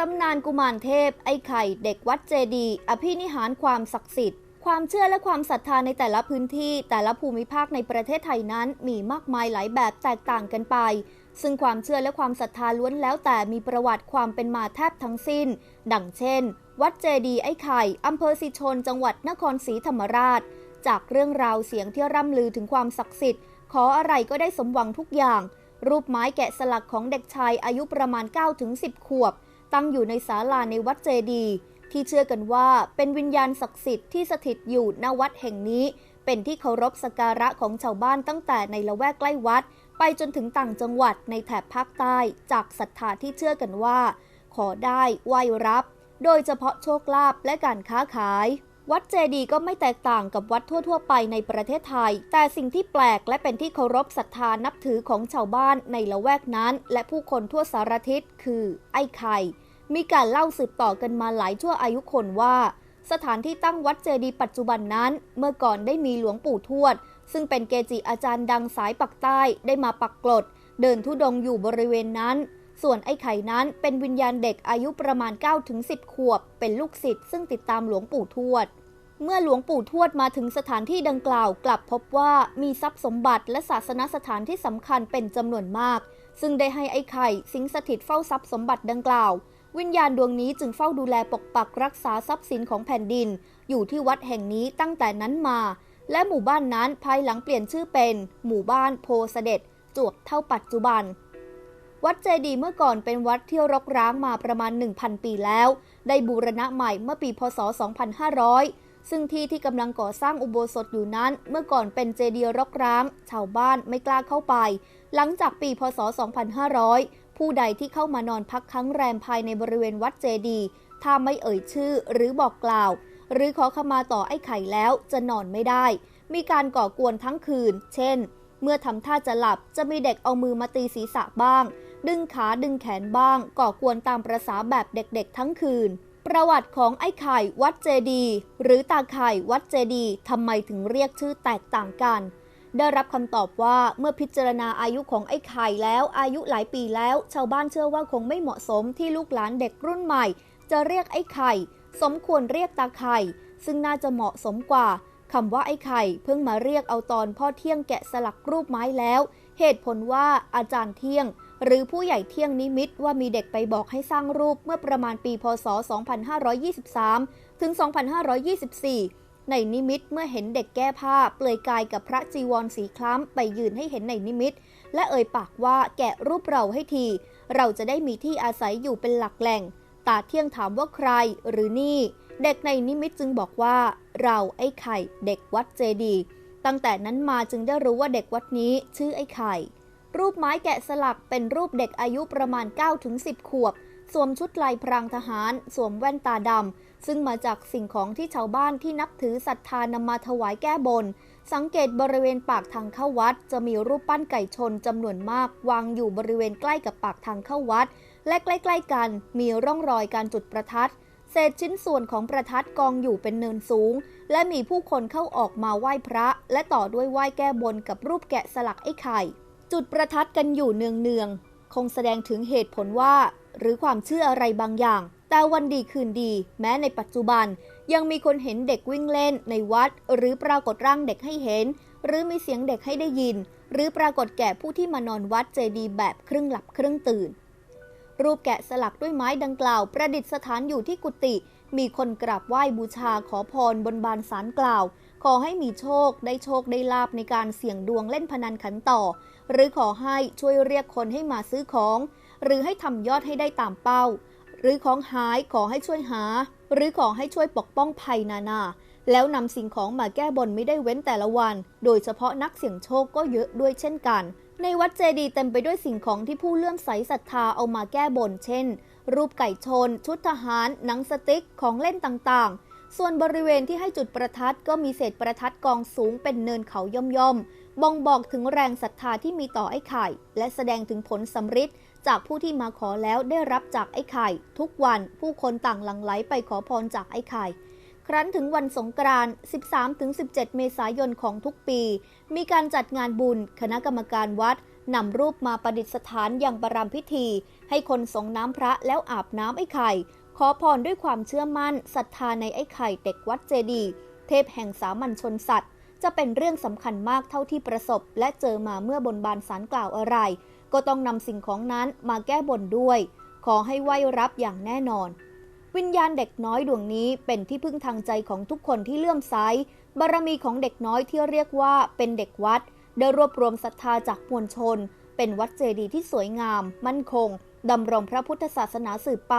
ตำนานกุมารเทพ ไอ้ไข่ เด็กวัดเจดี อภินิหารความศักดิ์สิทธิ์ ความเชื่อและความศรัทธาในแต่ละพื้นที่ แต่ละภูมิภาคในประเทศไทยนั้นมีมากมายหลายแบบแตกต่างกันไป ซึ่งความเชื่อและความศรัทธาล้วนแล้วแต่มีประวัติความเป็นมาแทบทั้งสิ้น ดังเช่น วัดเจดี ไอ้ไข่ อำเภอสิชน จังหวัดนครศรีธรรมราช จากเรื่องราวเสียงที่ร่ำลือถึงความศักดิ์สิทธิ์ ขออะไรก็ได้สมหวังทุกอย่าง รูปไม้แกะสลักของเด็กชายอายุประมาณ 9-10 ขวบ ตั้งอยู่ในศาลาในวัดเจดี ที่เชื่อกันว่าเป็นวิญญาณศักดิ์สิทธิ์ที่สถิตอยู่ณวัดแห่งนี้ เป็นที่เคารพสักการะของชาวบ้านตั้งแต่ในละแวกใกล้วัด ไปจนถึงต่างจังหวัดในแถบภาคใต้จากศรัทธาที่เชื่อกันว่า ขอได้ไหวรับ โดยเฉพาะโชคลาภและการค้าขาย วัดเจดีก็ไม่แตกต่างกับวัดทั่ว ๆ ไปในประเทศไทย แต่สิ่งที่แปลกและเป็นที่เคารพศรัทธานับถือของชาวบ้านในละแวกนั้น และผู้คนทั่วสารทิศคือ ไอ้ไข่ มีการเล่าสืบต่อกันมาหลายชั่วอายุคนว่า สถานที่ตั้งวัดเจดีปัจจุบันนั้น เมื่อก่อนได้มีหลวงปู่ทวด ซึ่งเป็นเกจิอาจารย์ดังสายปักใต้ได้มาปักกลดเดินทุดงค์อยู่บริเวณนั้น ส่วนไอ้ไข่นั้นเป็นวิญญาณเด็กอายุประมาณ 9-10 ขวบ เป็นลูกศิษย์ซึ่งติดตามหลวงปู่ทวด เมื่อหลวงปู่ทวดมาถึงสถานที่ดังกล่าวกลับพบว่ามีทรัพย์สมบัติและศาสนสถานที่สำคัญเป็นจำนวนมาก ซึ่งได้ให้ไอ้ไข่สิงสถิตเฝ้าทรัพย์สมบัติดังกล่าว วิญญาณดวงนี้จึงเฝ้าดูแลปกปักรักษาทรัพย์สินของแผ่นดิน อยู่ที่วัดแห่งนี้ตั้งแต่นั้นมา และหมู่บ้านนั้นภายหลังเปลี่ยนชื่อเป็น หมู่บ้านโพเสด็จจวบเท่าปัจจุบัน วัดเจดีย์เมื่อก่อนเป็นวัดที่รกร้างมาประมาณ 1,000 ปีแล้ว ได้บูรณะใหม่เมื่อปีพศ 2500 ซึ่งที่ที่กำลังก่อสร้างอุโบสถอยู่นั้น เมื่อก่อนเป็นเจดีย์รกร้าง ชาวบ้านไม่กล้าเข้าไป หลังจากปีพศ 2500 ผู้ใดที่เข้ามานอนพักค้างแรมภายในบริเวณวัดเจดีย์ถ้าไม่เอ่ยชื่อหรือบอกกล่าว หรือขอขมาต่อไอ้ไข่แล้วจะนอนไม่ได้ มีการก่อกวนทั้งคืน เช่น เมื่อทำท่าจะหลับจะมีเด็กเอามือมาตีศีรษะบ้าง ดึงขาดึงแขนบ้าง ก่อกวนตามประษาแบบเด็กๆทั้งคืน ประวัติของไอ้ไข่วัดเจดี หรือตาไข่วัดเจดีทำไมถึงเรียกชื่อแตกต่างกัน ได้รับคำตอบว่าเมื่อพิจารณาอายุของไอ้ไข่แล้วอายุหลายปีแล้ว ชาวบ้านเชื่อว่าคงไม่เหมาะสมที่ลูกหลานเด็กรุ่นใหม่ จะเรียกไอ้ไข่ สมควรเรียกตาไข่ซึ่งน่าจะเหมาะสมกว่า คำว่าไอ้ไข่เพิ่งมาเรียกเอาตอนพ่อเที่ยงแกะสลักรูปไม้แล้ว เหตุผลว่าอาจารย์เที่ยง หรือผู้ใหญ่เที่ยงนิมิตว่ามีเด็กไปบอกให้สร้างรูปเมื่อประมาณปีพศ 2523 ถึง 2524 ในนิมิตเมื่อเห็นเด็กแก้ผ้า เปลือยกายกับพระจีวรสีคล้ำไปยืนให้เห็นในนิมิต และเอ่ยปากว่าแกะรูปเราให้ที เราจะได้มีที่อาศัยอยู่เป็นหลักแหล่ง ตาเที่ยงถามว่าใครหรือนี่ เด็กในนิมิตจึงบอกว่า เราไอ้ไข่เด็กวัดเจดี ตั้งแต่นั้นมาจึงได้รู้ว่าเด็กวัดนี้ชื่อไอ้ไข่ รูปไม้แกะสลักเป็นรูปเด็กอายุประมาณ 9-10 ขวบ สวมชุดลายพรางทหาร สวมแว่นตาดำ ซึ่งมาจากสิ่งของที่ชาวบ้านที่นับถือศรัทธานำมาถวายแก้บน สังเกตบริเวณปากทางเข้าวัด จะมีรูปปั้นไก่ชนจำนวนมาก วางอยู่บริเวณใกล้กับปากทางเข้าวัด และใกล้ ๆ กันมีร่องรอยการจุดประทัด ศษชิ้นส่วนของประทัดกองอยู่เป็นเนินสูง และมีผู้คนเข้าออกมาไหว้พระ และต่อด้วยไหว้แก้บนกับรูปแกะสลักไอ้ไข่ จุดประทัดกันอยู่เนืองๆคงแสดงถึงเหตุผลว่า หรือความเชื่ออะไรบางอย่าง แต่วันดีคืนดี แม้ในปัจจุบัน ยังมีคนเห็นเด็กวิ่งเล่นในวัด หรือปรากฏร่างเด็กให้เห็น หรือมีเสียงเด็กให้ได้ยิน หรือปรากฏแก่ผู้ที่มานอนวัดเจดีย์แบบครึ่งหลับครึ่งตื่น รูปแกะสลักด้วยไม้ดังกล่าว ประดิษฐานอยู่ที่กุฏิมีคนกราบไหว้บูชาขอพรบนบานสารกล่าว ขอให้มีโชคได้โชคได้ลาบในการเสี่ยงดวงเล่นพนันขันต่อ หรือขอให้ช่วยเรียกคนให้มาซื้อของ หรือให้ทำยอดให้ได้ตามเป้า หรือของหายขอให้ช่วยหา หรือขอให้ช่วยปกป้องภัยนานา แล้วนำสิ่งของมาแก้บนไม่ได้เว้นแต่ละวัน โดยเฉพาะนักเสี่ยงโชคก็เยอะด้วยเช่นกัน ในวัดเจดีย์เต็มไปด้วยสิ่งของที่ผู้เลื่อมใสศรัทธาเอามาแก้บน เช่น รูปไก่ชน ชุดทหาร หนังสติ๊ก ของเล่นต่างๆ ส่วนบริเวณที่ให้จุดประทัดก็มีเศษประทัดกองสูงเป็นเนินเขาย่อมๆ บ่งบอกถึงแรงศรัทธาที่มีต่อไอ้ไข่ และแสดงถึงผลสำฤทธิ์จากผู้ที่มาขอแล้วได้รับจากไอ้ไข่ ทุกวันผู้คนต่างหลั่งไหลไปขอพรจากไอ้ไข่ ครั้นถึงวันสงกรานต์ 13-17 เมษายนของทุกปี มีการจัดงานบุญ คณะกรรมการวัดนำรูปมาประดิษฐานอย่างประรำพิธี ให้คนสงน้ำพระแล้วอาบน้ำไอ้ไข่ ขอพรด้วยความเชื่อมั่นศรัทธาในไอ้ไข่เด็กวัดเจดีย์เทพแห่งสามัญชนสัตว์ จะเป็นเรื่องสำคัญมากเท่าที่ประสบ และเจอมาเมื่อบนบานสารกล่าวอะไร ก็ต้องนำสิ่งของนั้นมาแก้บนด้วย ขอให้ไหวรับอย่างแน่นอน วิญญาณเด็กน้อยดวงนี้เป็นที่พึ่งทางใจของทุกคนที่เลื่อมใสบารมีของเด็กน้อยที่เรียกว่าเป็นเด็กวัด ได้รวบรวมศรัทธาจากมวลชน เป็นวัดเจดีย์ที่สวยงาม มั่นคงดำรงพระพุทธศาสนาสืบไป